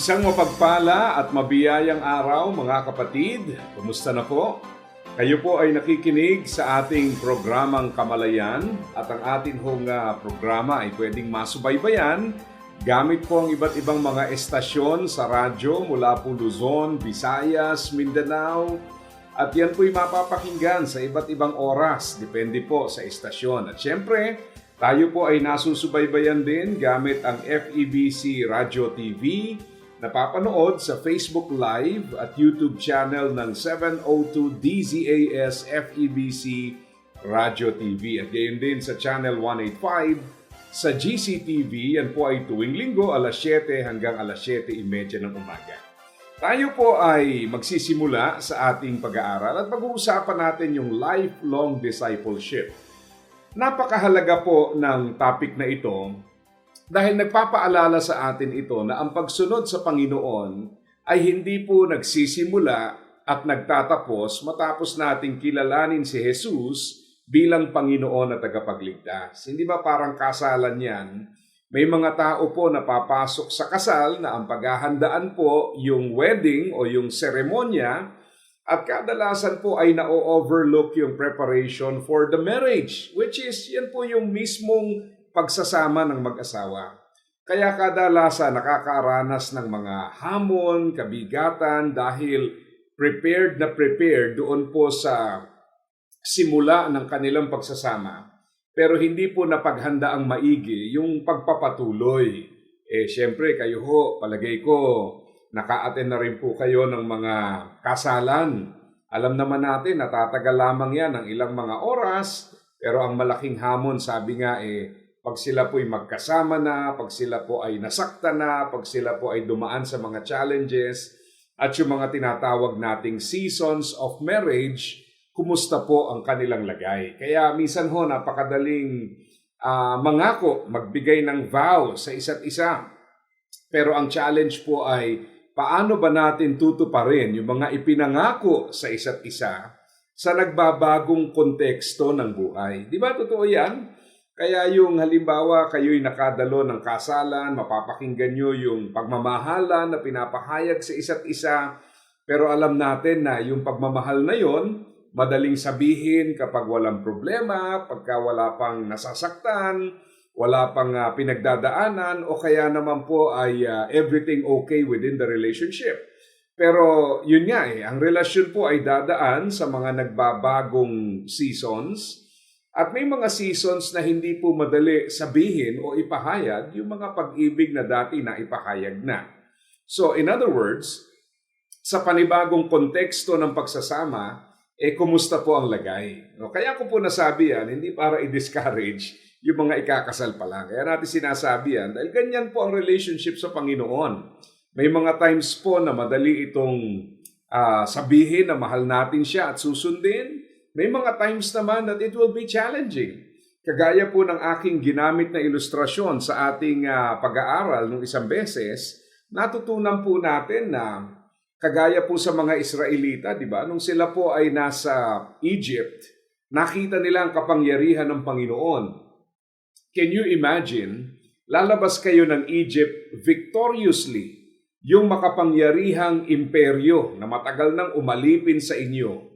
Isang mapagpala at mabiyayang araw mga kapatid. Kumusta na po? Kayo po ay nakikinig sa ating programang Kamalayan at ang atin hong ah, programa ay pwedeng masubaybayan gamit po ang iba't ibang mga estasyon sa radyo mula po Luzon, Visayas, Mindanao at yan po'y mapapakinggan sa iba't ibang oras, depende po sa estasyon. At syempre, tayo po ay nasusubaybayan din gamit ang FEBC Radio TV, napapanood sa Facebook Live at YouTube channel ng 702 DZAS FEBC Radio TV at gayon din sa channel 185 sa GCTV. Yan po ay tuwing linggo alas 7 hanggang alas 7.30 ng umaga. Tayo po ay magsisimula sa ating pag-aaral at pag-uusapan natin yung lifelong discipleship. Napakahalaga po ng topic na ito dahil nagpapaalala sa atin ito na ang pagsunod sa Panginoon ay hindi po nagsisimula at nagtatapos matapos nating kilalanin si Jesus bilang Panginoon at tagapagligtas. Hindi ba parang kasalan yan? May mga tao po na papasok sa kasal na ang paghahandaan po yung wedding o yung seremonya at kadalasan po ay na-overlook yung preparation for the marriage which is yan po yung mismong pagsasama ng mag-asawa. Kaya kadalasan nakakaranas ng mga hamon, kabigatan dahil prepared na prepared doon po sa simula ng kanilang pagsasama. Pero hindi po napaghanda ang maigi yung pagpapatuloy. Eh syempre kayo ho, palagay ko, naka-attend na rin po kayo ng mga kasalan. Alam naman natin, natatagal lamang yan ng ilang mga oras, pero ang malaking hamon, sabi nga eh, pag sila po ay magkasama na, pag sila po ay nasakta na, pag sila po ay dumaan sa mga challenges, at yung mga tinatawag nating seasons of marriage, kumusta po ang kanilang lagay. Kaya minsan ho, napakadaling uh, mangako, magbigay ng vow sa isa't isa. Pero ang challenge po ay, paano ba natin tutuparin yung mga ipinangako sa isa't isa sa nagbabagong konteksto ng buhay? Di ba totoo yan? Kaya yung halimbawa kayo'y nakadalo ng kasalan, mapapakinggan nyo yung pagmamahalan na pinapahayag sa isa't isa. Pero alam natin na yung pagmamahal na yon, madaling sabihin kapag walang problema, pagka wala pang nasasaktan, wala pang uh, pinagdadaanan, o kaya naman po ay uh, everything okay within the relationship. Pero yun nga eh, ang relasyon po ay dadaan sa mga nagbabagong seasons, at may mga seasons na hindi po madali sabihin o ipahayag yung mga pag-ibig na dati na ipahayag na. So in other words, sa panibagong konteksto ng pagsasama, eh kumusta po ang lagay? No, kaya ko po nasabi yan, hindi para i-discourage yung mga ikakasal pa lang. Kaya natin sinasabi yan dahil ganyan po ang relationship sa Panginoon. May mga times po na madali itong uh, sabihin na mahal natin siya at susundin. May mga times naman that it will be challenging. Kagaya po ng aking ginamit na ilustrasyon sa ating uh, pag-aaral nung isang beses, natutunan po natin na kagaya po sa mga Israelita, di ba? Nung sila po ay nasa Egypt, nakita nila ang kapangyarihan ng Panginoon. Can you imagine? Lalabas kayo ng Egypt victoriously, yung makapangyarihang imperyo na matagal nang umalipin sa inyo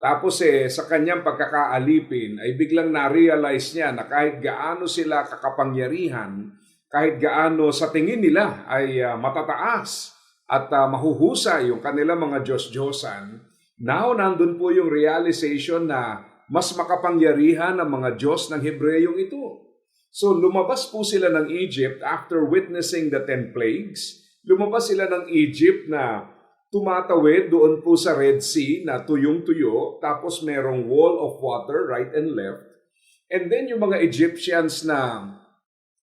tapos eh, sa kanyang pagkakaalipin ay biglang na-realize niya na kahit gaano sila kakapangyarihan, kahit gaano sa tingin nila ay uh, matataas at uh, mahuhusay yung kanilang mga Diyos-Diyosan, now nandun po yung realization na mas makapangyarihan ang mga Diyos ng Hebreyong ito. So lumabas po sila ng Egypt after witnessing the ten plagues. Lumabas sila ng Egypt na tumatawid doon po sa Red Sea na tuyong-tuyo, tapos merong wall of water right and left. And then yung mga Egyptians na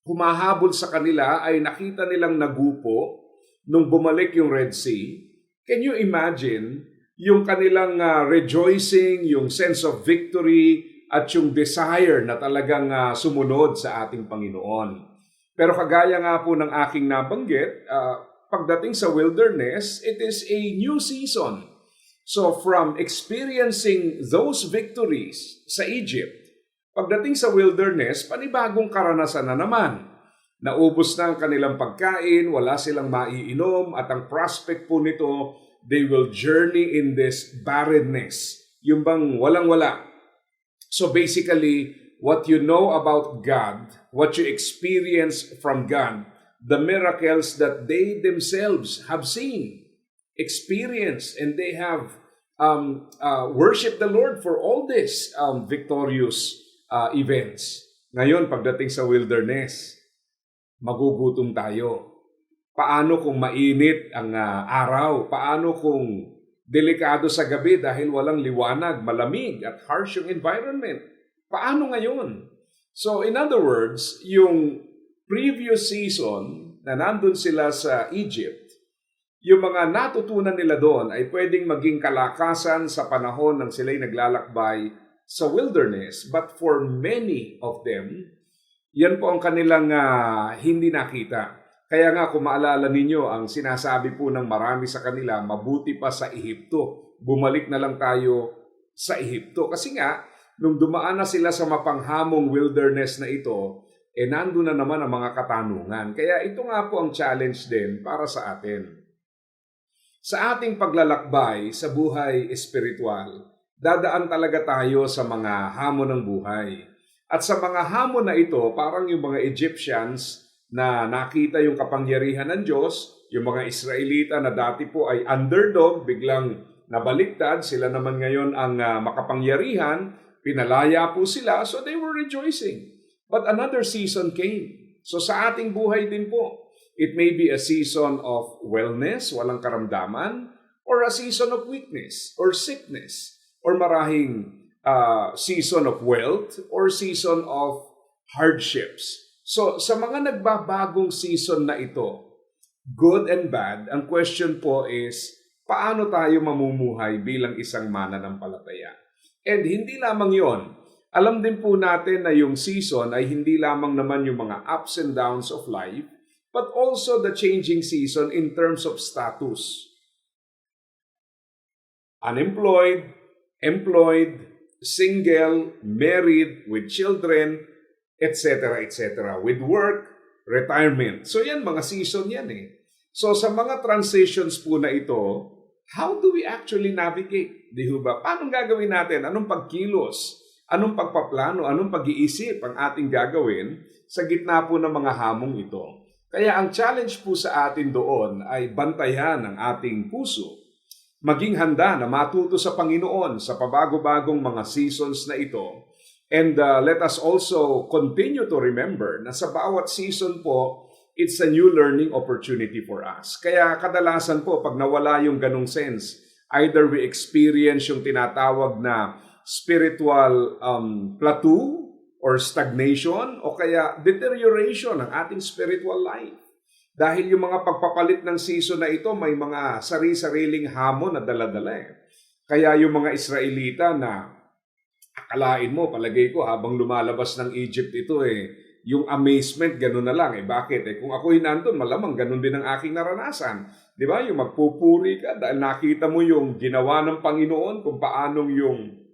humahabol sa kanila ay nakita nilang nagupo nung bumalik yung Red Sea. Can you imagine yung kanilang ah, rejoicing, yung sense of victory, at yung desire na talagang ah, sumunod sa ating Panginoon. Pero kagaya nga po ng aking nabanggit, ah, pagdating sa wilderness, it is a new season. So from experiencing those victories sa Egypt, pagdating sa wilderness, panibagong karanasan na naman. Naubos na ang kanilang pagkain, wala silang maiinom, at ang prospect po nito, they will journey in this barrenness. Yung bang walang-wala. So basically, what you know about God, what you experience from God, the miracles that they themselves have seen, experienced, and they have um, uh, worshiped the Lord for all these um, victorious uh, events. Ngayon, pagdating sa wilderness, magugutom tayo. Paano kung mainit ang ah, araw? Paano kung delikado sa gabi dahil walang liwanag, malamig at harsh yung environment? Paano ngayon? So in other words, yung previous season na nandun sila sa Egypt, yung mga natutunan nila doon ay pwedeng maging kalakasan sa panahon ng sila'y naglalakbay sa wilderness. But for many of them, yan po ang kanilang ah, hindi nakita. Kaya nga kung maalala ninyo, ang sinasabi po ng marami sa kanila, mabuti pa sa Ehipto. Bumalik na lang tayo sa Ehipto. Kasi nga, nung dumaan na sila sa mapanghamong wilderness na ito, eh nando na naman ang mga katanungan. Kaya ito nga po ang challenge din para sa atin. Sa ating paglalakbay sa buhay espiritual, dadaan talaga tayo sa mga hamon ng buhay. At sa mga hamon na ito, parang yung mga Egyptians na nakita yung kapangyarihan ng Diyos, yung mga Israelita na dati po ay underdog, biglang nabaliktad, sila naman ngayon ang ah, makapangyarihan, pinalaya po sila, so they were rejoicing. But another season came. So sa ating buhay din po, it may be a season of wellness, walang karamdaman, or a season of weakness or sickness, or marahing uh, season of wealth or season of hardships. So sa mga nagbabagong season na ito, good and bad, ang question po is, paano tayo mamumuhay bilang isang mananampalataya? And hindi lamang yon. Alam din po natin na yung season ay hindi lamang naman yung mga ups and downs of life, but also the changing season in terms of status. Unemployed, employed, single, married, with children, etc., etc. With work, retirement. So yan, mga season yan eh. So sa mga transitions po na ito, how do we actually navigate? Di ba? Paano gagawin natin? Anong pagkilos? Anong pagpaplano? Anong pag-iisip ang ating gagawin sa gitna po ng mga hamong ito? Kaya ang challenge po sa atin doon ay bantayan ang ating puso. Maging handa na matuto sa Panginoon sa pabago-bagong mga seasons na ito. And uh, let us also continue to remember na sa bawat season po, it's a new learning opportunity for us. Kaya kadalasan po, pag nawala yung ganong sense, either we experience yung tinatawag na spiritual um, plateau or stagnation o kaya deterioration ng ating spiritual life. Dahil yung mga pagpapalit ng season na ito may mga sari-sariling hamon na daladala eh. Kaya yung mga Israelita na akalain mo, palagay ko, habang lumalabas ng Egypt ito eh, yung amazement, ganun na lang. Eh, bakit? Eh, kung ako'y nandun, malamang ganun din ang aking naranasan. Di ba? Yung magpupuri ka dahil nakita mo yung ginawa ng Panginoon, kung paanong yung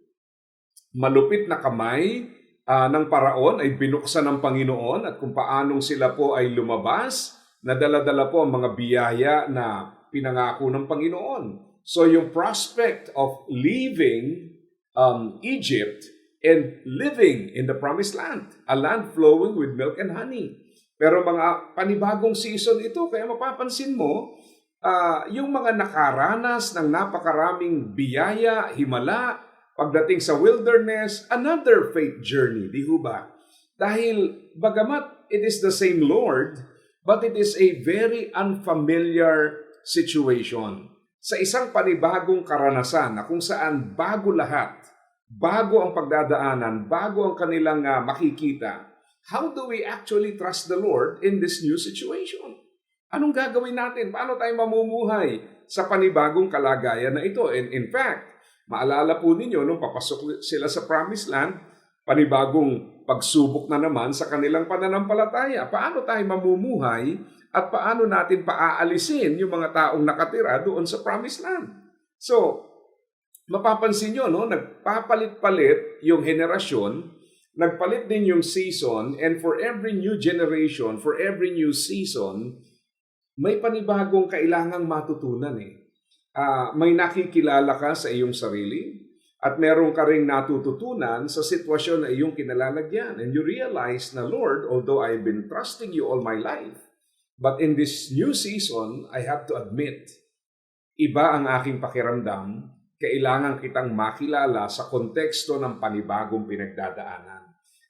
malupit na kamay ah, ng paraon ay binuksan ng Panginoon at kung paanong sila po ay lumabas, nadala-dala po ang mga biyaya na pinangako ng Panginoon. So yung prospect of leaving um, Egypt and living in the promised land, a land flowing with milk and honey. Pero mga panibagong season ito, kaya mapapansin mo, ah, yung mga nakaranas ng napakaraming biyaya, himala, pagdating sa wilderness, another faith journey, di ho ba? Dahil bagamat it is the same Lord, but it is a very unfamiliar situation. Sa isang panibagong karanasan na kung saan bago lahat, bago ang pagdadaanan, bago ang kanilang ah, makikita, how do we actually trust the Lord in this new situation? Anong gagawin natin? Paano tayo mamumuhay sa panibagong kalagayan na ito? And in fact, maalala po ninyo nung papasok sila sa Promised Land, panibagong pagsubok na naman sa kanilang pananampalataya. Paano tayo mamumuhay at paano natin paaalisin yung mga taong nakatira doon sa Promised Land? So, mapapansin nyo, no, nagpapalit-palit yung henerasyon, nagpalit din yung season, and for every new generation, for every new season, may panibagong kailangang matutunan eh. Ah, may nakikilala ka sa iyong sarili at meron ka ring natututunan sa sitwasyon na iyong kinalalagyan. And you realize na, Lord, although I've been trusting you all my life, but in this new season, I have to admit, iba ang aking pakiramdam, kailangan kitang makilala sa konteksto ng panibagong pinagdadaanan.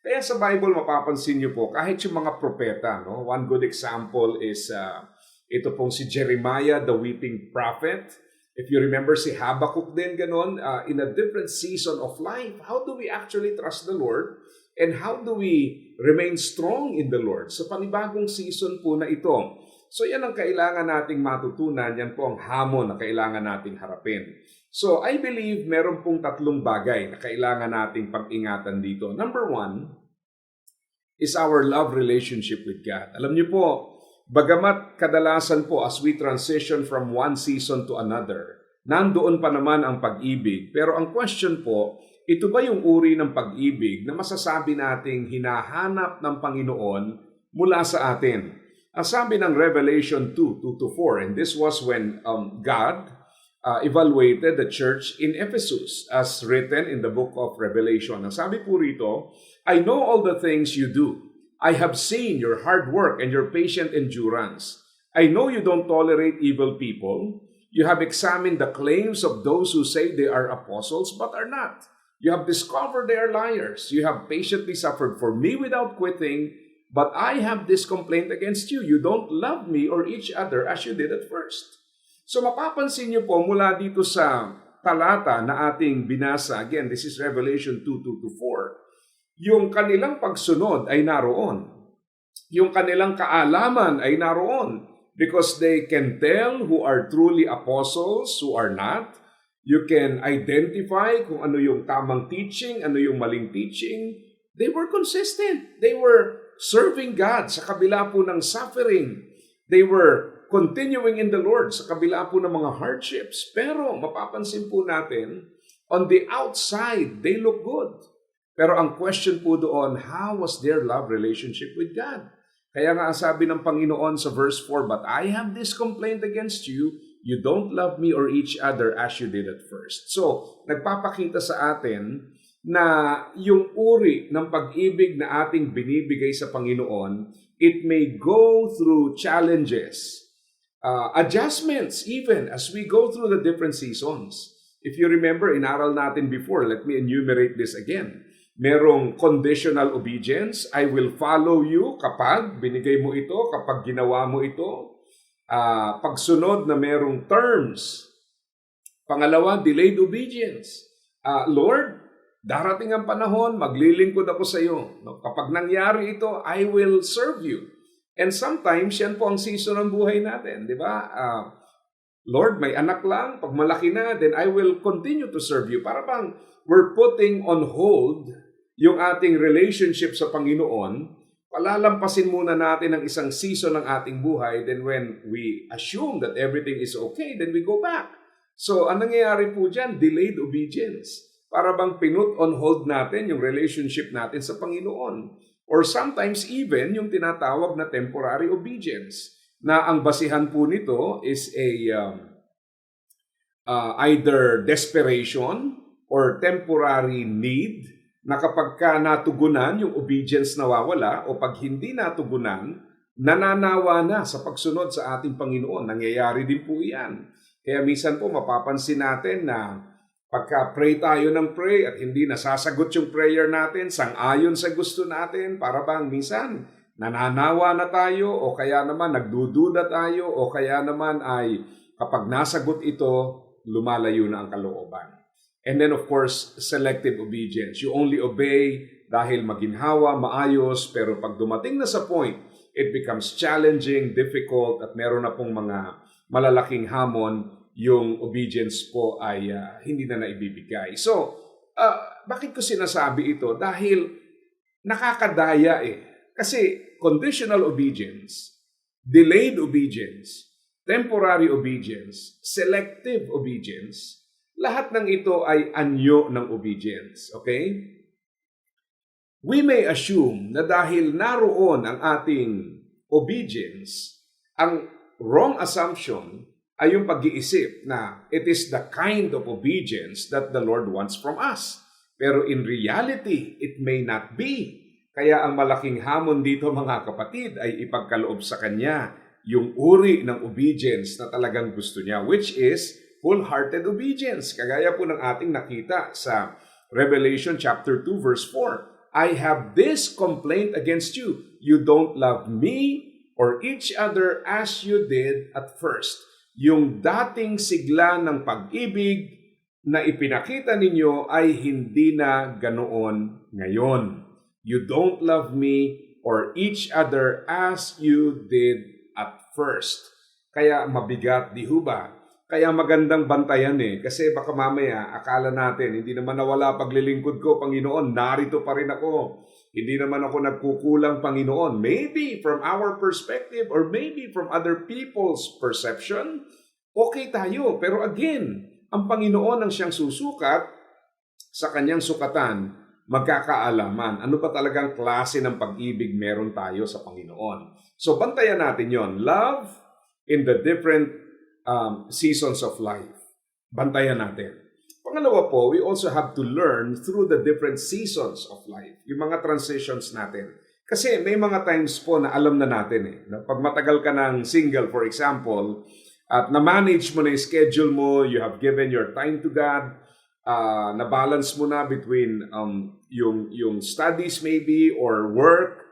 Kaya sa Bible, mapapansin niyo po, kahit yung mga propeta, no? one good example is uh, ito pong si Jeremiah, the weeping prophet. If you remember si Habakkuk din ganon, uh, in a different season of life, how do we actually trust the Lord? And how do we remain strong in the Lord? Sa panibagong season po na ito. So yan ang kailangan nating matutunan, yan po ang hamon na kailangan nating harapin. So I believe meron pong tatlong bagay na kailangan nating pag-ingatan dito. Number one is our love relationship with God. Alam niyo po, Bagamat kadalasan po as we transition from one season to another, nandoon pa naman ang pag-ibig. Pero ang question po, ito ba yung uri ng pag-ibig na masasabi nating hinahanap ng Panginoon mula sa atin? Ang sabi ng Revelation 2, 2 to 4, and this was when um, God uh, evaluated the church in Ephesus as written in the book of Revelation. Ang sabi po rito, I know all the things you do. I have seen your hard work and your patient endurance. I know you don't tolerate evil people. You have examined the claims of those who say they are apostles but are not. You have discovered they are liars. You have patiently suffered for me without quitting, but I have this complaint against you. You don't love me or each other as you did at first. So mapapansin niyo po mula dito sa talata na ating binasa, again, this is Revelation 2, 2 to 4, yung kanilang pagsunod ay naroon. Yung kanilang kaalaman ay naroon because they can tell who are truly apostles, who are not. You can identify kung ano yung tamang teaching, ano yung maling teaching. They were consistent. They were serving God sa kabila po ng suffering. They were continuing in the Lord sa kabila po ng mga hardships. Pero mapapansin po natin, on the outside, they look good. Pero ang question po doon, how was their love relationship with God? Kaya nga ang sabi ng Panginoon sa verse 4, But I have this complaint against you, you don't love me or each other as you did at first. So, nagpapakita sa atin na yung uri ng pag-ibig na ating binibigay sa Panginoon, it may go through challenges, uh, adjustments even as we go through the different seasons. If you remember, inaral natin before, let me enumerate this again. Merong conditional obedience. I will follow you kapag binigay mo ito, kapag ginawa mo ito. Uh, pagsunod na merong terms. Pangalawa, delayed obedience. Uh, Lord, darating ang panahon, maglilingkod ako sa iyo. No? Kapag nangyari ito, I will serve you. And sometimes, yan po ang season ng buhay natin, di ba? Uh, Lord, may anak lang, pag malaki na, then I will continue to serve you. Para bang we're putting on hold yung ating relationship sa Panginoon, palalampasin muna natin ang isang season ng ating buhay, then when we assume that everything is okay, then we go back. So, ang nangyayari po dyan, delayed obedience. Para bang pinut on hold natin yung relationship natin sa Panginoon. Or sometimes even yung tinatawag na temporary obedience na ang basihan po nito is a um, uh, either desperation or temporary need na kapag ka natugunan yung obedience nawawala o pag hindi natugunan, nananawa na sa pagsunod sa ating Panginoon. Nangyayari din po yan. Kaya minsan po mapapansin natin na pagka pray tayo ng pray at hindi nasasagot yung prayer natin, sang-ayon sa gusto natin, para bang minsan nananawa na tayo o kaya naman nagdududa tayo o kaya naman ay kapag nasagot ito, lumalayo na ang kalooban. And then of course, selective obedience. You only obey dahil maginhawa, maayos, pero pag dumating na sa point, it becomes challenging, difficult, at meron na pong mga malalaking hamon, yung obedience po ay ah, hindi na naibibigay. So, ah, bakit ko sinasabi ito? Dahil nakakadaya eh. Kasi conditional obedience, delayed obedience, temporary obedience, selective obedience, lahat ng ito ay anyo ng obedience. Okay? We may assume na dahil naroon ang ating obedience, ang wrong assumption ay yung pag-iisip na it is the kind of obedience that the Lord wants from us. Pero in reality, it may not be. Kaya ang malaking hamon dito mga kapatid ay ipagkaloob sa Kanya yung uri ng obedience na talagang gusto niya, which is full-hearted obedience. Kagaya po ng ating nakita sa Revelation chapter 2 verse 4. I have this complaint against you. You don't love me or each other as you did at first. Yung dating sigla ng pag-ibig na ipinakita ninyo ay hindi na ganoon ngayon. You don't love me or each other as you did at first. Kaya mabigat, di ho ba? Kaya magandang bantayan eh. Kasi baka mamaya, akala natin, hindi naman nawala paglilingkod ko, Panginoon, narito pa rin ako. Hindi naman ako nagkukulang, Panginoon. Maybe from our perspective or maybe from other people's perception, okay tayo. Pero again, ang Panginoon ang siyang susukat sa kanyang sukatan, magkakaalaman. Ano pa talagang klase ng pag-ibig meron tayo sa Panginoon. So, bantayan natin yon Love in the different um, seasons of life. Bantayan natin. Pangalawa po, we also have to learn through the different seasons of life. Yung mga transitions natin. Kasi may mga times po na alam na natin eh. Na pag matagal ka ng single, for example, at na-manage mo na yung schedule mo, you have given your time to God, uh, na-balance mo na between um, yung, yung studies maybe or work,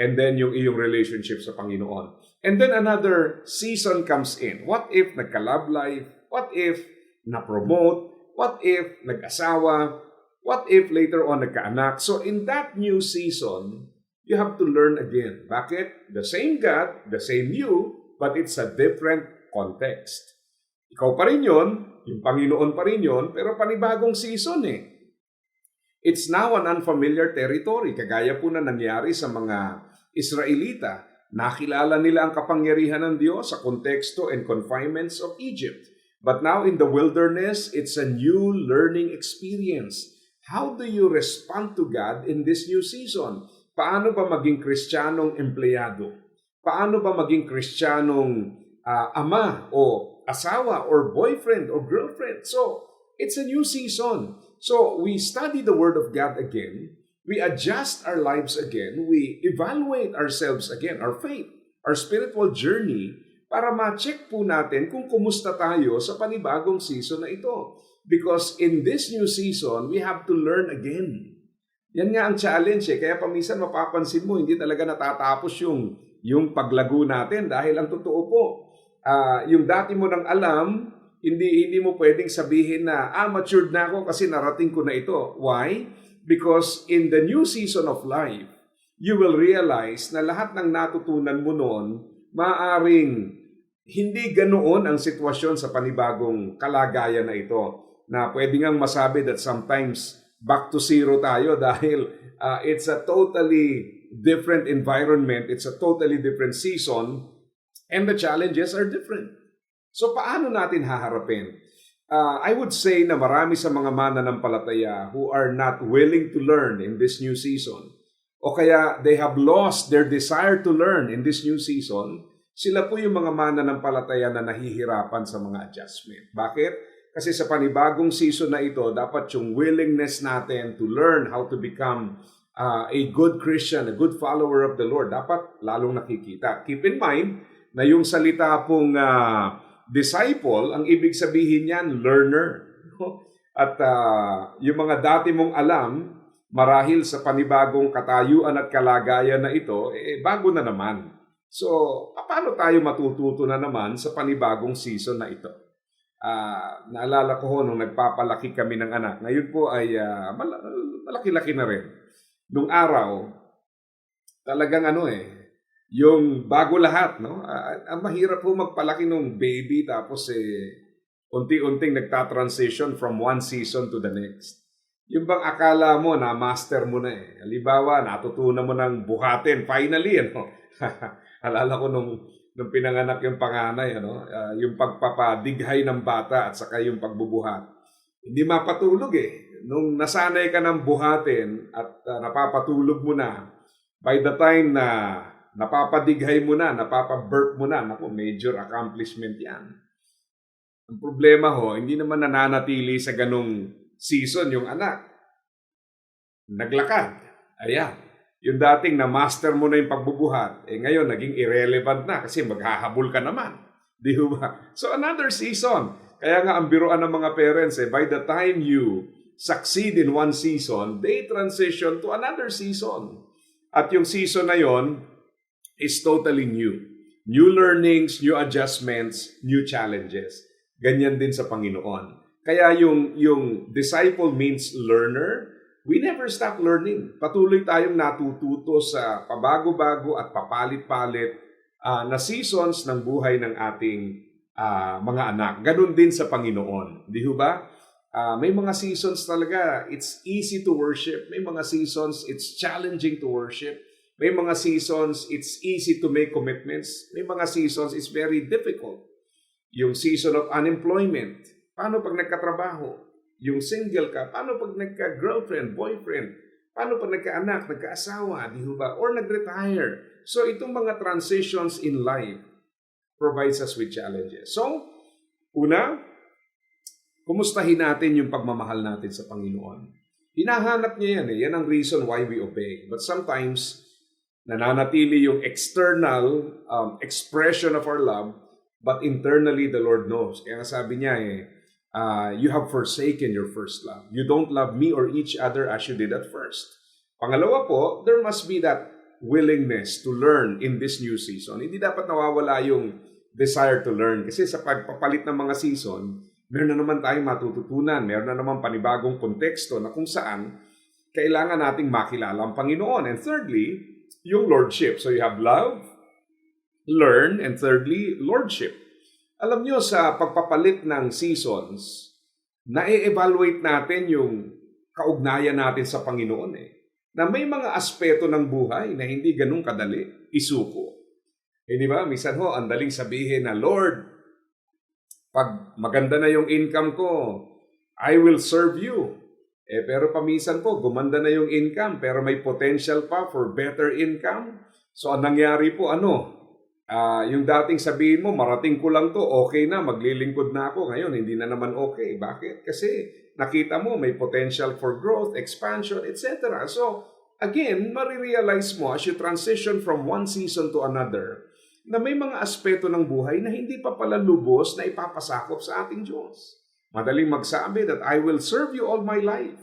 and then yung iyong relationship sa Panginoon. And then another season comes in. What if nagka-love life? What if na-promote? What if nag-asawa? What if later on nagkaanak? So in that new season, you have to learn again. Bakit? The same God, the same you, but it's a different context. Ikaw pa rin yun, yung Panginoon pa rin yun, pero panibagong season eh. It's now an unfamiliar territory, kagaya po na nangyari sa mga Israelita. Nakilala nila ang kapangyarihan ng Diyos sa konteksto and confinements of Egypt. But now in the wilderness, it's a new learning experience. How do you respond to God in this new season? Paano ba maging kristyanong empleyado? Paano ba maging kristyanong ah, ama o asawa or boyfriend or girlfriend? So, it's a new season. So, we study the Word of God again. We adjust our lives again. We evaluate ourselves again, our faith, our spiritual journey, para ma-check po natin kung kumusta tayo sa panibagong season na ito. Because in this new season, we have to learn again. Yan nga ang challenge eh. Kaya paminsan mapapansin mo, hindi talaga natatapos yung, yung paglago natin dahil ang totoo po, ah, yung dati mo nang alam, hindi hindi mo pwedeng sabihin na ah matured na ako kasi narating ko na ito. Why? Because in the new season of life, you will realize na lahat ng natutunan mo noon maaring hindi ganoon ang sitwasyon sa panibagong kalagayan na ito. Na pwede ngang masabi that sometimes back to zero tayo dahil ah, it's a totally different environment, it's a totally different season, and the challenges are different. So paano natin haharapin? Uh, I would say na marami sa mga mananampalataya who are not willing to learn in this new season o kaya they have lost their desire to learn in this new season, sila po yung mga mananampalataya na nahihirapan sa mga adjustment. Bakit? Kasi sa panibagong season na ito, dapat yung willingness natin to learn how to become uh, a good Christian, a good follower of the Lord, dapat lalong nakikita. Keep in mind na yung salita pong uh, disciple, ang ibig sabihin niyan, learner. At uh, yung mga dati mong alam, marahil sa panibagong katayuan at kalagayan na ito, eh, bago na naman. So, paano tayo matututo na naman sa panibagong season na ito? Ah, naalala ko ho nung nagpapalaki kami ng anak. Ngayon po ay mal- malaki-laki na rin. Nung araw, talagang ano eh, yung bago lahat, no? Ah, ang mahirap po magpalaki nung baby tapos eh, unti-unting nagta-transition from one season to the next. Yung bang akala mo na master mo na eh. Halimbawa, natutunan mo ng buhatin. Finally, ano? Alala ko nung, nung pinanganak yung panganay, ano? ah, yung pagpapadighay ng bata at saka yung pagbubuhat. Hindi mapatulog eh. Nung nasanay ka ng buhatin at ah, napapatulog mo na, by the time na napapadighay mo na, napapaburp mo na, naku, major accomplishment yan. Ang problema ho, hindi naman nananatili sa ganong season yung anak. Naglakad. Ayan. Yung dating na master mo na yung pagbubuhat, eh ngayon naging irrelevant na kasi maghahabol ka naman. Di ba? So another season. Kaya nga ang biruan ng mga parents, eh, by the time you succeed in one season, they transition to another season. At yung season na yon is totally new. New learnings, new adjustments, new challenges. Ganyan din sa Panginoon. Kaya yung, yung disciple means learner, we never stop learning. Patuloy tayong natututo sa pabago-bago at papalit-palit ah, na seasons ng buhay ng ating ah, mga anak. Ganun din sa Panginoon. Di ba? Ah, may mga seasons talaga, it's easy to worship. May mga seasons, it's challenging to worship. May mga seasons, it's easy to make commitments. May mga seasons, it's very difficult. Yung season of unemployment, paano pag nagkatrabaho? Yung single ka, paano pag nagka-girlfriend, boyfriend? Paano pag nagka-anak, nagka-asawa, di ba? Or nag-retire. So itong mga transitions in life provides us with challenges. So, una, kumustahin natin yung pagmamahal natin sa Panginoon. Hinahanap niya yan eh. Yan ang reason why we obey. But sometimes, nananatili yung external um, expression of our love, but internally the Lord knows. Kaya sabi niya eh, uh, you have forsaken your first love. You don't love me or each other as you did at first. Pangalawa po, there must be that willingness to learn in this new season. Hindi dapat nawawala yung desire to learn. Kasi sa pagpapalit ng mga season, meron na naman tayong matututunan. Meron na naman panibagong konteksto na kung saan kailangan nating makilala ang Panginoon. And thirdly, yung lordship. So you have love, learn, and thirdly, lordship. Alam nyo, sa pagpapalit ng seasons, na-evaluate natin yung kaugnayan natin sa Panginoon eh. Na may mga aspeto ng buhay na hindi ganun kadali isuko. Eh di ba? Minsan ho, ang daling sabihin na, Lord, pag maganda na yung income ko, I will serve you. Eh, pero paminsan po, gumanda na yung income, pero may potential pa for better income. So, ang nangyari po, ano? Ah, yung dating sabihin mo, marating ko lang to, okay na, maglilingkod na ako. Ngayon, hindi na naman okay. Bakit? Kasi nakita mo, may potential for growth, expansion, etc. So, again, marirealize mo as you transition from one season to another, na may mga aspeto ng buhay na hindi pa pala lubos na ipapasakop sa ating Diyos. Madaling magsabi that I will serve you all my life.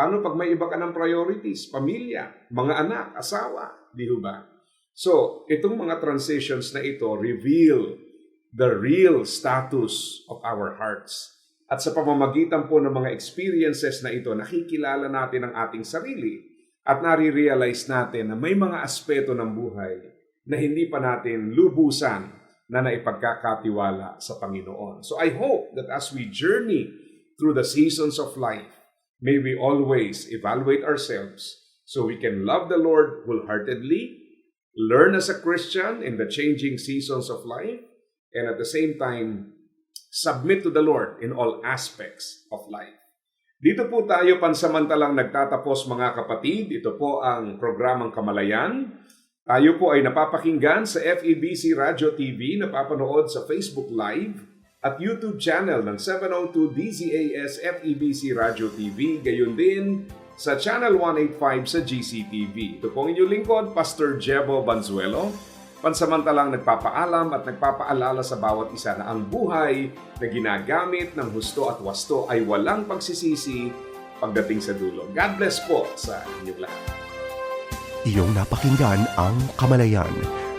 Paano pag may iba ka ng priorities? Pamilya, mga anak, asawa, di ba? So, itong mga transitions na ito reveal the real status of our hearts. At sa pamamagitan po ng mga experiences na ito, nakikilala natin ang ating sarili at nare-realize natin na may mga aspeto ng buhay na hindi pa natin lubusan na naipagkakatiwala sa Panginoon. So I hope that as we journey through the seasons of life, may we always evaluate ourselves so we can love the Lord wholeheartedly, learn as a Christian in the changing seasons of life, and at the same time, submit to the Lord in all aspects of life. Dito po tayo pansamantalang nagtatapos mga kapatid. Ito po ang programang Kamalayan. Tayo po ay napapakinggan sa FEBC Radio TV, napapanood sa Facebook Live at YouTube channel ng 702 DZAS FEBC Radio TV, gayon din sa Channel 185 sa GCTV. Ito po ang inyong lingkod, Pastor Jebo Banzuelo, pansamantalang nagpapaalam at nagpapaalala sa bawat isa na ang buhay na ginagamit ng husto at wasto ay walang pagsisisi pagdating sa dulo. God bless po sa inyong lahat. Iyong napakinggan ang Kamalayan.